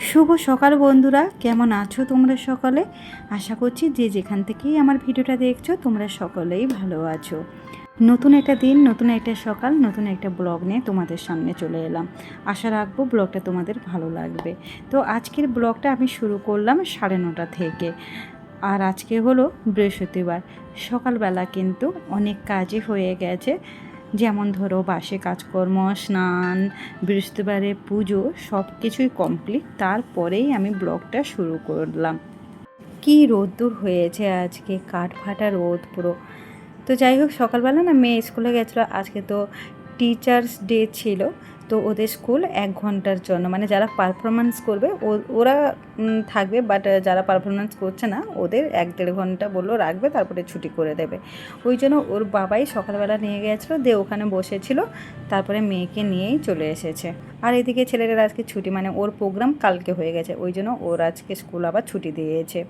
শুভ সকাল বন্ধুরা, কেমন আছো তোমরা সকলে? আশা করছি যে যেখান থেকেই আমার ভিডিওটা দেখছ, তোমরা সকলেই ভালো আছো। নতুন একটা দিন, নতুন একটা সকাল, নতুন একটা ব্লগ নিয়ে তোমাদের সামনে চলে এলাম। আশা রাখব ব্লগটা তোমাদের ভালো লাগবে। তো আজকের ব্লগটা আমি শুরু করলাম সাড়ে নটা থেকে। আর আজকে হলো বৃহস্পতিবার। সকালবেলা কিন্তু অনেক কাজই হয়ে গেছে। যেমন ধরো বাসে কাজকর্ম, স্নান, বৃহস্পতিবারে পুজো সব কিছুই কমপ্লিট তারপরেই আমি ব্লগটা শুরু করলাম। কি রোদ্দুর হয়েছে আজকে, কাঠ ফাটা রোদ পুরো। তো যাই হোক, সকালবেলা না মেয়ে স্কুলে গেছিল, আজকে তো টিচার্স ডে ছিল। তো ওদের স্কুল এক ঘণ্টার জন্য মানে যারা পারফরমেন্স করবে ওরা থাকবে বাট যারা পারফরমেন্স করছে না, ওদের এক দেড় ঘণ্টা বলল রাখবে, তারপরে ছুটি করে দেবে। ওই জন্য ওর বাবাই সকালবেলা নিয়ে গেছিল, দিয়ে ওখানে বসেছিল, তারপরে মেয়েকে নিয়েই চলে এসেছে। আর এদিকে ছেলেটার আজকে ছুটি মানে ওর প্রোগ্রাম কালকে হয়ে গেছে, ওই জন্য ওর আজকে স্কুল আবার ছুটি দিয়েছে।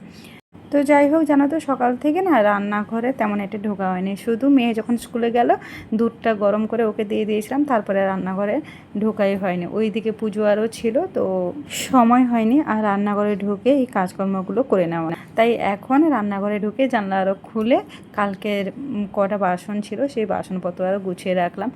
তো যাই হোক, জানো তো, সকাল থেকে না রান্নাঘরে তেমন একটা ঢোকা হয়নি। শুধু মেয়ে যখন স্কুলে গেল, দুধটা গরম করে ওকে দিয়ে দিয়েছিলাম, তারপরে রান্নাঘরে ঢোকাই হয়নি। ওই দিকে পুজো আরও ছিল, তো সময় হয়নি আর রান্নাঘরে ঢুকে এই কাজকর্মগুলো করে নেওয়া। তাই এখন রান্নাঘরে ঢুকে জানলা আরও খুলে কালকের কটা বাসন ছিল, সেই বাসনপত্র আরও গুছিয়ে রাখলাম।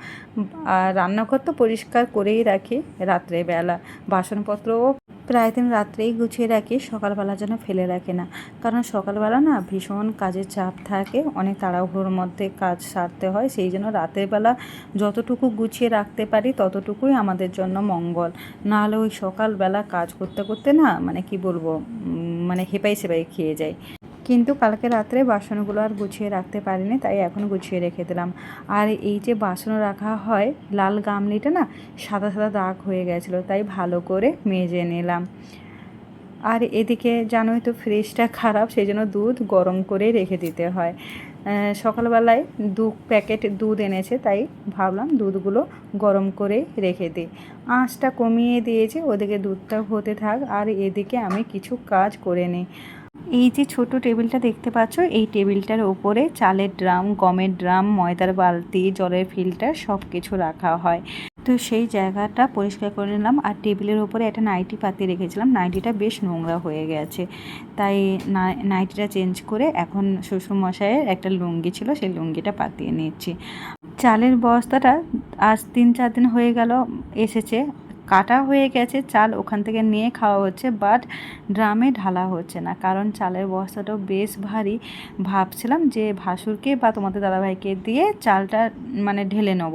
আর রান্নাঘর তো পরিষ্কার করেই রাখি রাত্রেবেলা। বাসনপত্রও প্রায় দিন রাত্রেই গুছিয়ে রাখি, সকালবেলা যেন ফেলে রাখে না। কারণ সকালবেলা না ভীষণ কাজের চাপ থাকে, অনেক তাড়াহুড়োর মধ্যে কাজ সারতে হয়, সেই জন্য রাতের বেলা যতটুকু গুছিয়ে রাখতে পারি ততটুকুই আমাদের জন্য মঙ্গল। নাহলে ওই সকালবেলা কাজ করতে করতে না মানে কি বলব মানে হেপাই সেপাই খেয়ে যায়। কিন্তু কালকে রাত্রে বাসনগুলো আর গুছিয়ে রাখতে পারিনি, তাই এখন গুছিয়ে রেখে দিলাম। আর এই যে বাসন রাখা হয়, লাল গামলিটা না সাদা সাদা দাগ হয়ে গেছিল, তাই ভালো করে মেজে নিলাম। আর এদিকে জানোই তো ফ্রিজটা খারাপ সেই জন্য দুধ গরম করে রেখে দিতে হয়। সকালবেলায় দু প্যাকেট দুধ এনেছে, তাই ভাবলাম দুধগুলো গরম করে রেখে দিই। আঁচটা কমিয়ে দিয়েছে, ওদিকে দুধটা হতে থাক, আর এদিকে আমি কিছু কাজ করে নিই। এই যে ছোট টেবিলটা দেখতে পাচ্ছ, এই টেবিলটার ওপরে চালের ড্রাম, গমের ড্রাম, ময়দার বালতি, জলের ফিল্টার সব কিছু রাখা হয়। তো সেই জায়গাটা পরিষ্কার করে নিলাম আর টেবিলের ওপরে একটা নাইটি পাতি রেখেছিলাম। নাইটিটা বেশ নোংরা হয়ে গেছে। তাই নাইটিটা চেঞ্জ করে এখন শ্বশুরমশাইয়ের একটা লুঙ্গি ছিল, সেই লুঙ্গিটা পাতিয়ে নিচ্ছি। চালের বস্তাটা আজ তিন চার দিন হয়ে গেল, এসেছে। কাটা হয়ে গেছে, চাল ওখান থেকে নিয়ে খাওয়া হচ্ছে বাট ড্রামে ঢালা হচ্ছে না। কারণ চালের বস্তাটাও বেশ ভারী। ভাবছিলাম যে ভাসুরকে বা তোমাদের দাদাভাইকে দিয়ে চালটা মানে ঢেলে নেব।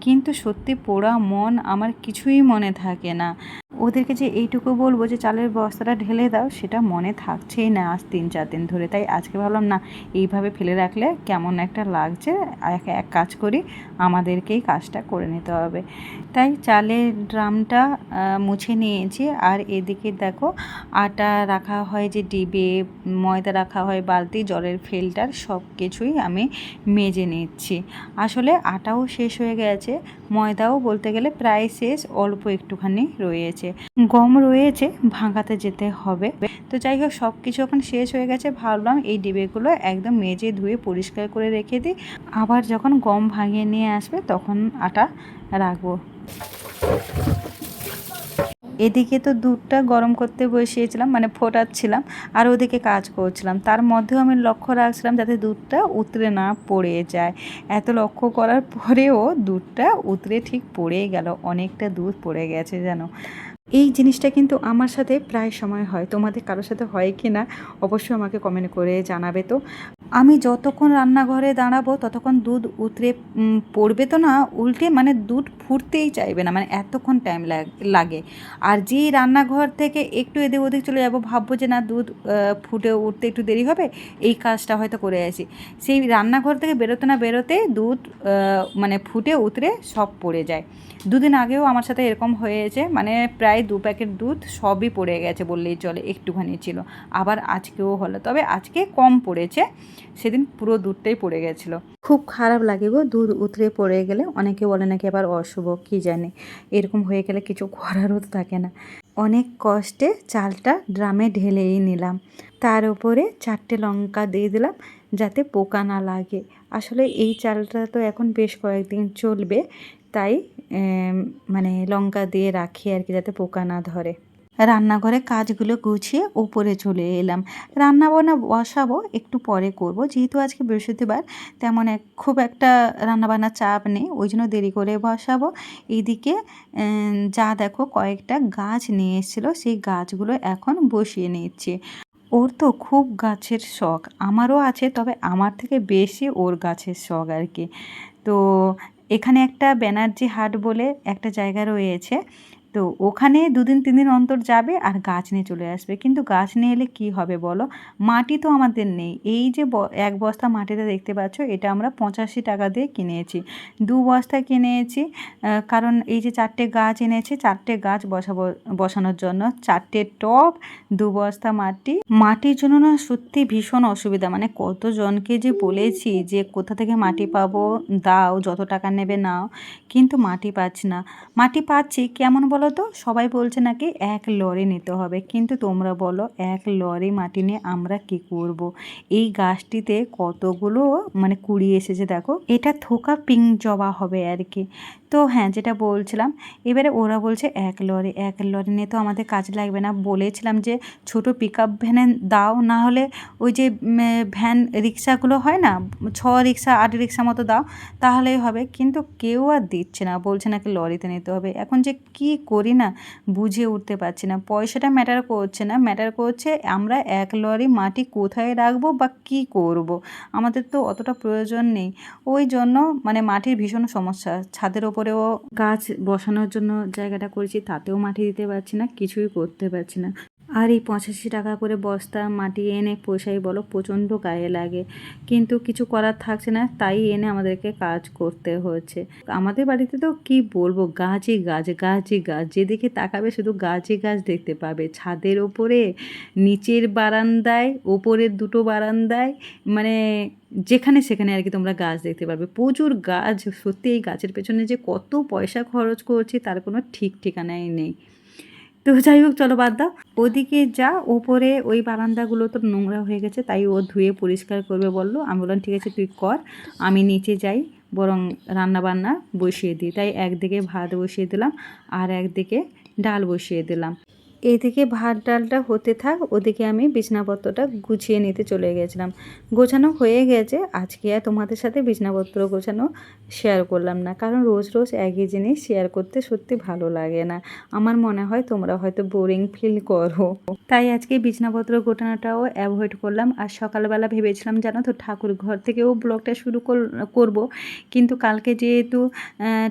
কিন্তু সত্যি পোড়া মন আমার কিছুই মনে থাকে না। ওদেরকে যে এইটুকু বলব যে চালের বস্তাটা ঢেলে দাও, সেটা মনে থাকছেই না আজ তিন চার দিন ধরে। তাই আজকে ভাবলাম, না, এইভাবে ফেলে রাখলে কেমন একটা লাগছে? এক কাজ করি, আমাদেরকেই কাজটা করে নিতে হবে। তাই চালের ড্রামটা মুছে নিয়েছি। আর এদিকে দেখো, আটা রাখা হয় যে ডিবে, ময়দা রাখা হয়, বালতি, জলের ফিল্টার সব কিছুই আমি মেজে নিচ্ছি। আসলে আটাও শেষ হয়ে গেছে, ময়দাও বলতে গেলে প্রায় শেষ, অল্প একটুখানি রয়েছে। গম রয়েছে, ভাঙাতে যেতে হবে। তো যাই হোক সব কিছু এখন শেষ হয়ে গেছে। ভাবলাম এই ডিবেগুলো একদম মেজে ধুয়ে পরিষ্কার করে রেখে দিই। আবার যখন গম ভাঙিয়ে নিয়ে আসবে, তখন আটা রাখব। এদিকে তো দুধটা গরম করতে বসিয়েছিলাম মানে ফোটাচ্ছিলাম, আর ওদিকে কাজ করছিলাম। তার মধ্যেও আমি লক্ষ্য রাখছিলাম যাতে দুধটা উতরে না পড়ে যায়। এত লক্ষ্য করার পরেও দুধটা উতরে ঠিক পড়েই গেল, অনেকটা দুধ পড়ে গেছে যেন। এই জিনিসটা কিন্তু আমার সাথে প্রায় সময় হয়। তোমাদের কারোর সাথে হয় কি না অবশ্যই আমাকে কমেন্ট করে জানাবে তো। আমি যতক্ষণ রান্নাঘরে দাঁড়াবো, ততক্ষণ দুধ উতরে পড়বে তো না, উল্টে মানে দুধ ফুটতেই চাইবে না মানে এতক্ষণ টাইম লাগে। আর যেই রান্নাঘর থেকে একটু এদিক ওদিক চলে যাব, ভাববো যে না, দুধ ফুটে উঠতে একটু দেরি হবে, এই কাজটা হয়তো করে আছি সেই রান্নাঘর থেকে বেরোতে না বেরোতে দুধ মানে ফুটে উতরে সব পড়ে যায়। দুদিন আগেও আমার সাথে এরকম হয়েছে মানে প্রায় দু প্যাকেট দুধ সবই পড়ে গেছে বললেই চলে, একটুখানি ছিল। আবার আজকেও হলো, তবে আজকে কম পড়েছে। সেদিন পুরো দুধটাই পড়ে গেছিল। খুব খারাপ লাগে গো, দুধ উতরে পড়ে গেলে অনেকে বলে নাকি আবার অশুভ, কী জানে। এরকম হয়ে গেলে কিছু করারও তো থাকে না। অনেক কষ্টে চালটা ড্রামে ঢেলেই নিলাম। তার উপরে চারটে লঙ্কা দিয়ে দিলাম যাতে পোকা না লাগে। আসলে এই চালটা তো এখন বেশ কয়েকদিন চলবে, তাই মানে লঙ্কা দিয়ে রাখি আর কি যাতে পোকা না ধরে। রান্নাঘরে কাজগুলো গুছিয়ে উপরে চলে এলাম। রান্না বান্না বসাবো, একটু পরে করব। যেহেতু আজকে বৃহস্পতিবার, তেমন এক খুব একটা রান্নাবান্নার চাপ নেই, ওই জন্য দেরি করে বসাবো। এদিকে যা দেখো কয়েকটা গাছ নিয়ে এসেছিল, সেই গাছগুলো এখন বসিয়ে নিচ্ছে। ওর তো খুব গাছের শখ, আমারও আছে, তবে আমার থেকে বেশি ওর গাছের শখ আর কি। তো, এখানে একটা ব্যানার্জি হাট বলে একটা জায়গা রয়েছে। তো ওখানে দুদিন তিন দিন অন্তর যাবে আর গাছ নিয়ে চলে আসবে। কিন্তু গাছ নিয়ে এলে কী হবে বলো? মাটি তো আমাদের নেই। এই যে এক বস্তা মাটিতে দেখতে পাচ্ছ, এটা আমরা পঁচাশি টাকা দিয়ে কিনেছি। দু বস্তা কিনেছি কারণ এই যে চারটে গাছ এনেছি, চারটে গাছ বসাবো, বসানোর জন্য। চারটে টব, দু বস্তা মাটি। মাটির জন্য না সত্যি ভীষণ অসুবিধা। মানে কতজনকে যে বলেছি যে কোথা থেকে মাটি পাবো, দাও, যত টাকা নেবে নাও। কিন্তু মাটি পাচ্ছি না। মাটি পাচ্ছি, কেমন বলো তো সবাই বলছে নাকি এক লরি নিতে হবে। কিন্তু তোমরা বলো, এক লরি মাটি নিয়ে আমরা কি করব। এই গাছটিতে কতগুলো মানে কুড়ি এসেছে দেখো। এটা থোকা পিঙ্ক জবা হবে আর কি। তো হ্যাঁ যেটা বলছিলাম, এবারে ওরা বলছে এক লরি এক লরি নিয়ে তো আমাদের কাজ লাগবে না। বলেছিলাম যে ছোট পিক আপ ভ্যানে দাও, না হলে ওই যে ভ্যান রিক্সাগুলো হয় না, ছ রিক্সা আট রিক্সা মতো দাও, তাহলেই হবে। কিন্তু কেউ আর দিচ্ছে না, বলছে নাকি লরিতে নিতে হবে। এখন যে কি করি না, বুঝে উঠতে পারছি না। পয়সাটা ম্যাটার করছে না ম্যাটার করছে আমরা এক লরি মাটি কোথায় রাখব বা কি করব। আমাদের তো অতটা প্রয়োজন নেই। ওই জন্য মানে মাটির ভীষণ সমস্যা, ছাদের ওপরেও গাছ বসানোর জন্য জায়গাটা করেছি, তাতেও মাটি দিতে পারছি না, কিছুই করতে পারছি না। আর এই পঁচাশি টাকা করে বস্তা, মাটি এনে পয়সাই বলো, প্রচণ্ড গায়ে লাগে। কিন্তু কিছু করার থাকছে না, তাই এনে আমাদেরকে কাজ করতে হচ্ছে। আমাদের বাড়িতে তো কি বলব, গাছই গাছ গাছই গাছ। যেদিকে তাকাবে শুধু গাছই গাছ দেখতে পাবে। ছাদের ওপরে, নিচের বারান্দায়, ওপরের দুটো বারান্দায় মানে যেখানে সেখানে আর কি তোমরা গাছ দেখতে পারবে। প্রচুর গাছ, সত্যি এই গাছের পেছনে যে কত পয়সা খরচ করছি, তার কোনো ঠিক ঠিকানাই নেই। তো যাই হোক, চলো বাদ দাও। ওদিকে যা, ওপরে ওই বারান্দাগুলো তো নোংরা হয়ে গেছে, তাই ও ধুয়ে পরিষ্কার করবে বলল। আমি বললাম, ঠিক আছে, তুই কর, আমি নিচে যাই, বরং রান্না বান্না বসিয়ে দিই। তাই একদিকে ভাত বসিয়ে দিলাম, আর একদিকে ডাল বসিয়ে দিলাম। এদিকে ভাত ডালটা হতে থাক, ওদিকে আমি বিছনাপত্রটা গুছিয়ে নিতে চলে গেছিলাম। গোছানো হয়ে গেছে, আজকে আর তোমাদের সাথে বিছনাপত্র গোছানো শেয়ার করলাম না, কারণ রোজ রোজ একই জিনিস শেয়ার করতে সত্যি ভালো লাগে না। আমার মনে হয় তোমরা হয়তো বোরিং ফিল করো। তাই আজকে বিছনাপত্র গোটানোটাও অ্যাভয়েড করলাম, আর সকালবেলা ভেবেছিলাম জানো তো ঠাকুর ঘর থেকেও ব্লগটা শুরু কর- করব, কিন্তু কালকে যেহেতু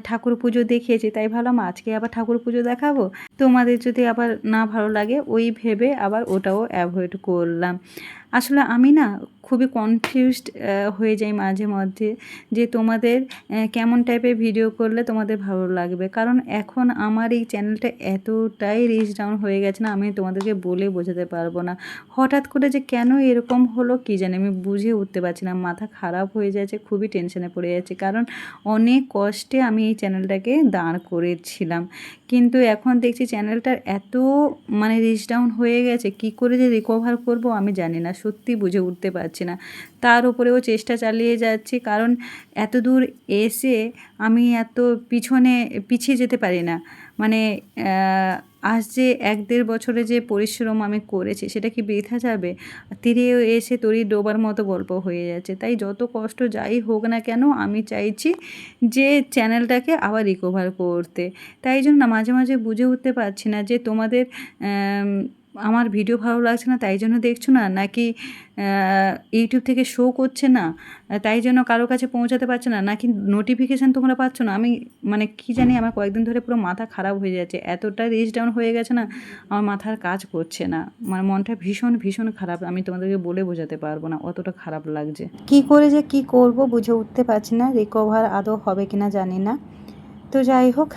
ঠাকুর পুজো দেখিয়েছি, তাই ভাবলাম আজকে আবার ঠাকুর পুজো দেখাবো। তোমাদের যদি আবার না ভালো লাগে ওই ভেবে আবার ওটাও অ্যাভয়েড করলাম। আসলে আমি না খুবই কনফিউজড হয়ে যাই মাঝে মধ্যে যে তোমাদের কেমন টাইপের ভিডিও করলে তোমাদের ভালো লাগবে। কারণ এখন আমার এই চ্যানেলটা এতটাই রিচ ডাউন হয়ে গেছে না, আমি তোমাদেরকে বলে বোঝাতে পারব না। হঠাৎ করে যে কেন এরকম হলো কি জানি, আমি বুঝে উঠতে পারছি না। মাথা খারাপ হয়ে যাচ্ছে, খুবই টেনশনে পড়ে যাচ্ছে। কারণ অনেক কষ্টে আমি এই চ্যানেলটাকে দাঁড় করেছিলাম। কিন্তু এখন দেখছি চ্যানেলটার এত মানে রিচ ডাউন হয়ে গেছে, কি করে যে রিকভার করব আমি জানি না। সত্যি বুঝে উঠতে পারছি না। তার উপরেও চেষ্টা চালিয়ে যাচ্ছি, কারণ এত দূর এসে আমি এত পিছনে, পিছিয়ে যেতে পারি না। মানে আজ যে এক দেড় বছরে যে পরিশ্রম আমি করেছি, সেটা কি বৃথা যাবে? তীরে এসে তরি ডোবার মতো গল্প হয়ে যাচ্ছে। তাই যত কষ্ট যাই হোক না কেন, আমি চাইছি যে চ্যানেলটাকে আবার রিকভার করতে। তাই জন্য মাঝে মাঝে বুঝে উঠতে পারছি না যে তোমাদের আমার ভিডিও ভালো লাগছে না, তাই জন্য দেখছ না? নাকি ইউটিউব থেকে শো করছে না, তাই জন্য কারও কাছে পৌঁছাতে পারছে না? নাকি নোটিফিকেশান তোমরা পাচ্ছ না? আমি মানে কি জানি, আমার কয়েকদিন ধরে পুরো মাথা খারাপ হয়ে যাচ্ছে, এতটা রিচ ডাউন হয়ে গেছে না, আমার মাথার কাজ করছে না। আমার মনটা ভীষণ ভীষণ খারাপ, আমি তোমাদেরকে বলে বোঝাতে পারব না, অতটা খারাপ লাগছে। কি করে যে কি করব বুঝে উঠতে পারছি না রিকভার আদৌ হবে কিনা জানি না। তো যাই হোক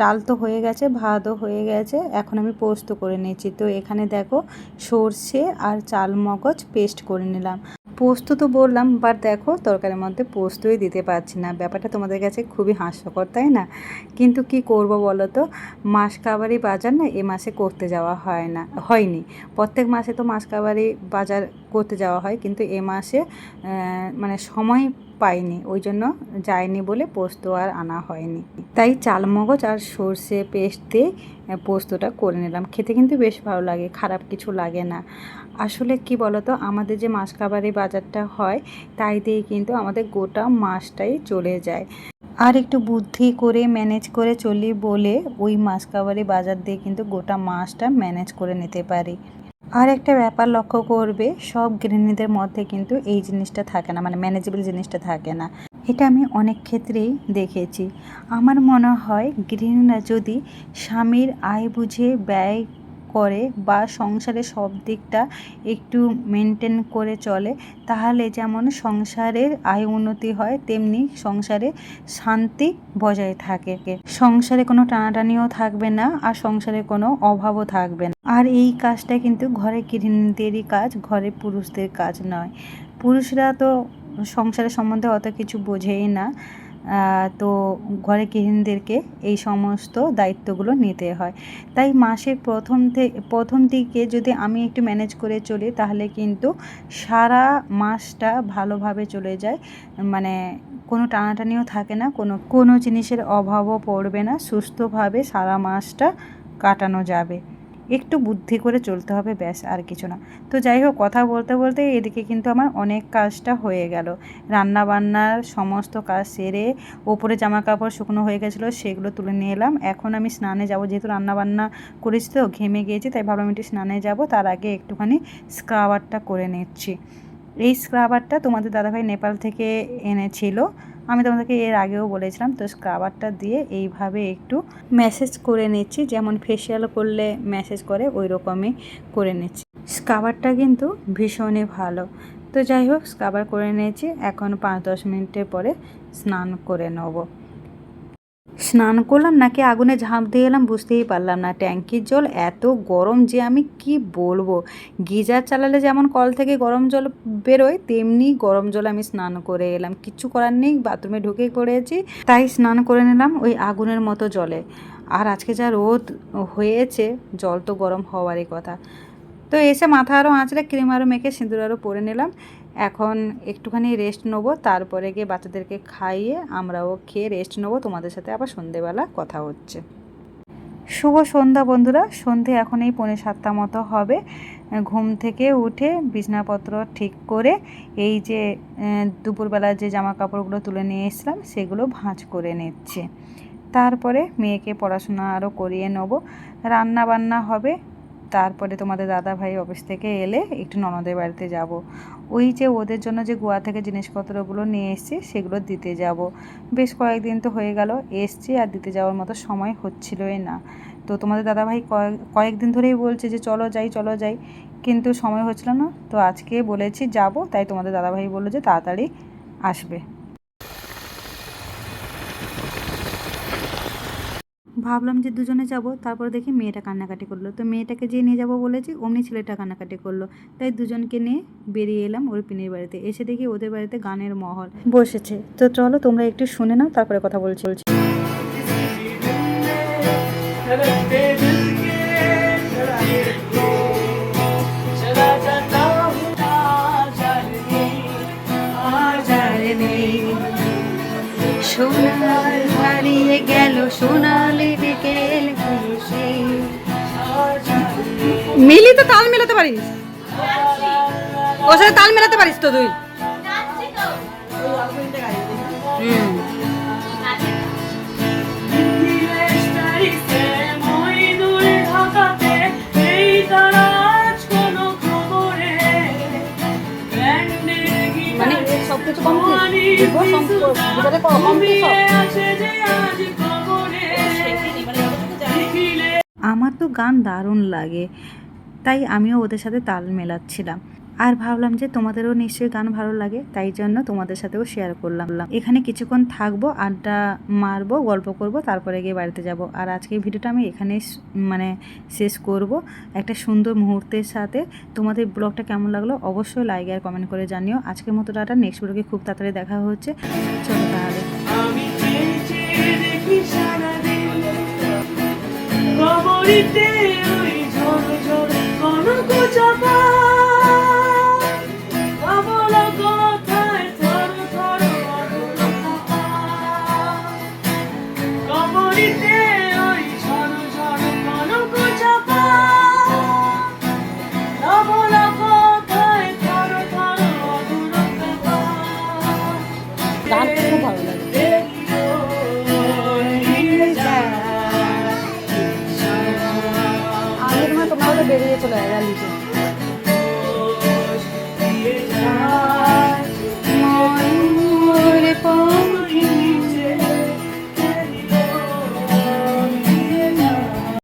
ডাল তো হয়ে গেছে, ভাতও হয়ে গেছে, এখন আমি পোস্ত করে নিয়েছি তো এখানে দেখো সর্ষে আর চাল মগজ পেস্ট করে নিলাম। পোস্ত তো বললাম বাট দেখো তরকারির মধ্যে পোস্তই দিতে পারছি না। ব্যাপারটা তোমাদের কাছে খুবই হাস্যকর, তাই না? কিন্তু কি করব বলো তো? মাস কাবারি বাজার না, এ মাসে করতে যাওয়া হয় না, হয়নি। প্রত্যেক মাসে তো মাস কাবারি বাজার করতে যাওয়া হয়, কিন্তু এ মাসে মানে সময় পাইনি, ওই জন্য যায়নি বলে পোস্ত আর আনা হয়নি। তাই চালমগজ আর সর্ষে পেস্ট দিয়ে পোস্তটা করে নিলাম। খেতে কিন্তু বেশ ভালো লাগে, খারাপ কিছু লাগে না। আসলে কি বলতো, আমাদের যে মাছ কাবারি বাজারটা হয়, তাই দিয়ে কিন্তু আমাদের গোটা মাছটাই চলে যায়। আর একটু বুদ্ধি করে, ম্যানেজ করে চলি বলে, ওই মাছ কাবারি বাজার দিয়ে কিন্তু গোটা মাছটা ম্যানেজ করে নিতে পারি। আর একটা ব্যাপার লক্ষ্য করবে, সব গৃহিণীদের মধ্যে কিন্তু এই জিনিসটা থাকে না মানে ম্যানেজেবল জিনিসটা থাকে না। এটা আমি অনেক ক্ষেত্রেই দেখেছি। আমার মনে হয় গৃহিণীরা যদি স্বামীর আয় বুঝে ব্যয় করে বা সংসারে সব দিকটা একটু মেনটেন করে চলে, তাহলে যেমন সংসারের আয় উন্নতি হয়, তেমনি সংসারে শান্তি বজায় থাকে। সংসারে কোনো টানাটানিও থাকবে না আর সংসারে কোনো অভাবও থাকবে না। আর এই কাজটা কিন্তু ঘরে গৃহিণীদেরই কাজ, ঘরে পুরুষদের কাজ নয়। পুরুষরা তো সংসারের সম্বন্ধে অত কিছু বোঝেই না। তো ঘরে গৃহিণীদেরকে এই সমস্ত দায়িত্বগুলো নিতে হয়। তাই মাসের প্রথম থেকে প্রথম দিকে যদি আমি একটু ম্যানেজ করে চলি, তাহলে কিন্তু সারা মাসটা ভালোভাবে চলে যায়। মানে কোনো টানাটানিও থাকে না, কোনো কোনো জিনিসের অভাবও পড়বে না, সুস্থভাবে সারা মাসটা কাটানো যাবে। একটু বুদ্ধি করে চলতে হবে, ব্যাস আর কিছু না। তো যাই হোক, কথা বলতে বলতে এদিকে কিন্তু আমার অনেক কাজটা হয়ে গেল। রান্না বান্নার সমস্ত কাজ সেরে ওপরে জামা কাপড় শুকনো হয়ে গেছিল, সেগুলো তুলে নিয়ে এলাম। এখন আমি স্নানে যাব, যেহেতু রান্না বান্না করেছি তো, ঘেমে গিয়েছি, তাই ভাবলাম একটু স্নানে যাব। তার আগে একটুখানি স্ক্রাবারটা করে নিচ্ছি। এই স্ক্রাবারটা তোমাদের দাদাভাই নেপাল থেকে এনেছিল। আমি তোমাদেরকে এর আগেও বলেছিলাম, তো স্ক্রাবারটা দিয়ে এইভাবে একটু ম্যাসেজ করে নিচ্ছি, যেমন ফেসিয়াল করলে ম্যাসেজ করে ওই রকমই করে নিচ্ছি। স্ক্রাবারটা কিন্তু ভীষণই ভালো। তো যাই হোক স্ক্রাবার করে নিয়েছি, এখন পাঁচ দশ মিনিটের পরে স্নান করে নেব। স্নান করলাম, নাকি আগুনে ঝাঁপ দিয়ে এলাম বুঝতেই পারলাম না। ট্যাঙ্কির জল এত গরম যে আমি কি বলব? গিজার চালালে যেমন কল থেকে গরম জল বেরোয়, তেমনি গরম জল আমি স্নান করে এলাম। কিচ্ছু করার নেই, বাথরুমে ঢুকে করেছি, তাই স্নান করে নিলাম ওই আগুনের মতো জলে। আর আজকে যা রোদ হয়েছে, জল তো গরম হওয়ারই কথা। তো এসে মাথা আরও আঁচড়ে, ক্রিম আরও মেখে, সিঁদুর আরও পরে নিলাম। এখন একটুখানি রেস্ট নেব, তারপরে গিয়ে বাচ্চাদেরকে খাইয়ে আমরাও খেয়ে রেস্ট নেব। তোমাদের সাথে আবার সন্ধেবেলা কথা হচ্ছে। শুভ সন্ধ্যা বন্ধুরা, সন্ধে এখন এই পৌনে সাতটা মতো হবে। ঘুম থেকে উঠে বিছনাপত্র ঠিক করে এই যে দুপুরবেলা যে জামা কাপড়গুলো তুলে নিয়ে এসেছিলাম, সেগুলো ভাঁজ করে নিচ্ছে। তারপরে মেয়েকে পড়াশোনা আরও করিয়ে নেব। রান্না বান্না হবে তারপরে তোমাদের দাদা ভাই অফিস থেকে এলে একটু ননদের বাড়িতে যাব। ওই যে ওদের জন্য যে গোয়া থেকে জিনিসপত্রগুলো নিয়ে এসেছি, সেগুলো দিতে যাব। বেশ কয়েকদিন তো হয়ে গেল, এসছি আর দিতে যাওয়ার মতো সময় হচ্ছিলই না। তো তোমাদের দাদাভাই কয়েক কয়েকদিন ধরেই বলছে যে চলো যাই চলো যাই। কিন্তু সময় হচ্ছিল না, তো আজকে বলেছি যাব, তাই তোমাদের দাদাভাই বলল যে তাড়াতাড়ি আসবে। ভাবলাম যে দুজনে যাব, তারপর দেখি মেয়েটা কান্নাকাটি করল। তো মেয়েটাকে যে নিয়ে যাব বলেছি, অমনি ছেলেটা কান্নাকাটি করল। তাই দুজনকে নিয়ে বেরিয়ে এলাম ওর পিনের বাড়িতে। এসে দেখি ওদের বাড়িতে গানের মহল। বসেছে। তো চলো তোমরা একটু শুনে নাও, তারপরে কথা বলছি। মিলি তো তাল মেলাতে পারিস ওর সাথে তাল মেলাতে পারিস তো তুই? মানে দেখিলে আমার তো গান দারুণ লাগে। তাই আমিও ওদের সাথে তাল মেলাচ্ছিলাম। আর ভাবলাম যে তোমাদেরও নিশ্চয়ই গান ভালো লাগে, তাই জন্য তোমাদের সাথেও শেয়ার করলাম। এখানে কিছুক্ষণ থাকব, আড্ডা মারবো, গল্প করব, তারপরে গিয়ে বাড়িতে যাব। আর আজকের ভিডিওটা আমি এখানেই মানে শেষ করব। একটা সুন্দর মুহূর্তের সাথে। তোমাদের ব্লগটা কেমন লাগল অবশ্যই লাইক আর কমেন্ট করে জানিও। আজকের মতো টাটা নেক্সট ভিডিওকে খুব তাড়াতাড়ি দেখা হচ্ছে। চলো তাহলে। কনক চাপা